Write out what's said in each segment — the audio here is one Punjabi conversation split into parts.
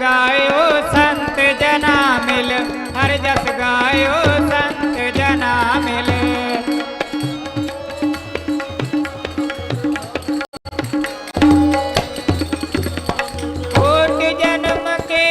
ਗਾਇਓ ਸੰਤ ਜਨਾ ਮਿਲ ਹਰ ਜਸ ਗਾਇਓ ਸੰਤ ਜਨਾ ਮਿਲ। ਕੋਟ ਜਨਮ ਕੇ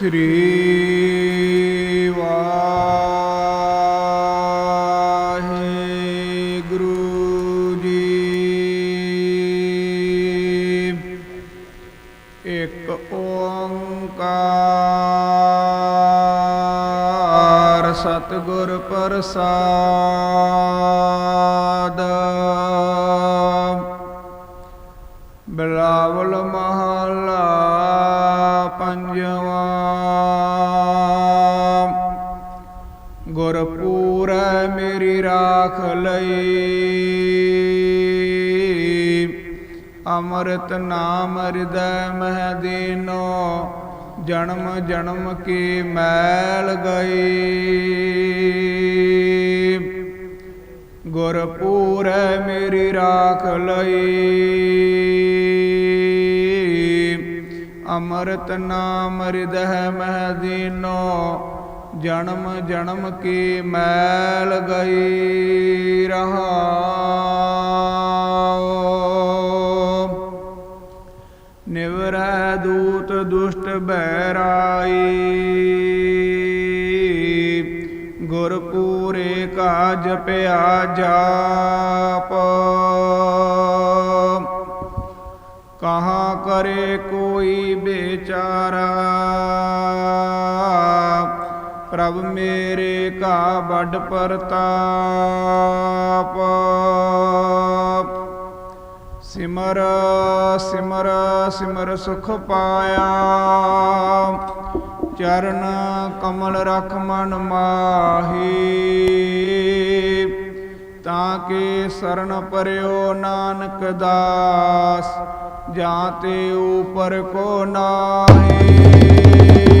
ਸ੍ਰੀ ਵਾਹਿਗੁਰੂ ਜੀ ਇੱਕ ਓੰਕਾਰ ਸਤਿਗੁਰ ਪ੍ਰਸਾਦ ਬਿਲਾਵਲ ਮਹਲਾ ਪੰਜਵਾ ਗੁਰਪੂਰੈ ਮੇਰੀ ਰਾਖ ਲਈ। ਅੰਮ੍ਰਿਤ ਨਾਮ ਹਿਰਦੈ ਮਹਿ ਦੀਨੋ, ਜਨਮ ਜਨਮ ਕੀ ਮੈਲ ਗਈ। ਗੁਰਪੂਰੈ ਮੇਰੀ ਰਾਖ ਲਈ। ਅੰਮ੍ਰਿਤ ਨਾਮ ਹਿਰਦੈ ਮਹਿ ਦੀਨੋ ਜਨਮ ਜਨਮ ਕੀ ਮੈਲ ਗਈ ਰਹਾਉ ਨਿਵਰੈ ਦੂਤ ਦੁਸ਼ਟ ਬੈਰਾਈ ਗੁਰਪੂਰੇ ਕਾ ਜਪਿਆ ਜਾਪ। ਕਹਾ ਕਰੇ ਕੋਈ ਬੇਚਾਰਾ ਪ੍ਰਭ ਮੇਰੇ ਕਾ ਵੱਡ ਪ੍ਰਤਾਪ। ਸਿਮਰ ਸਿਮਰ ਸਿਮਰ ਸੁਖ ਪਾਇਆ। ਚਰਨ ਕਮਲ ਰਖ ਮਨ ਮਾਹੀ। ਤਾਂ ਕੇ ਸ਼ਰਨ ਪਰਿਓ ਨਾਨਕ ਦਾਸ, ਜਾਂ ਤੇ ਉਪਰ ਕੋ ਨਾਹੀ।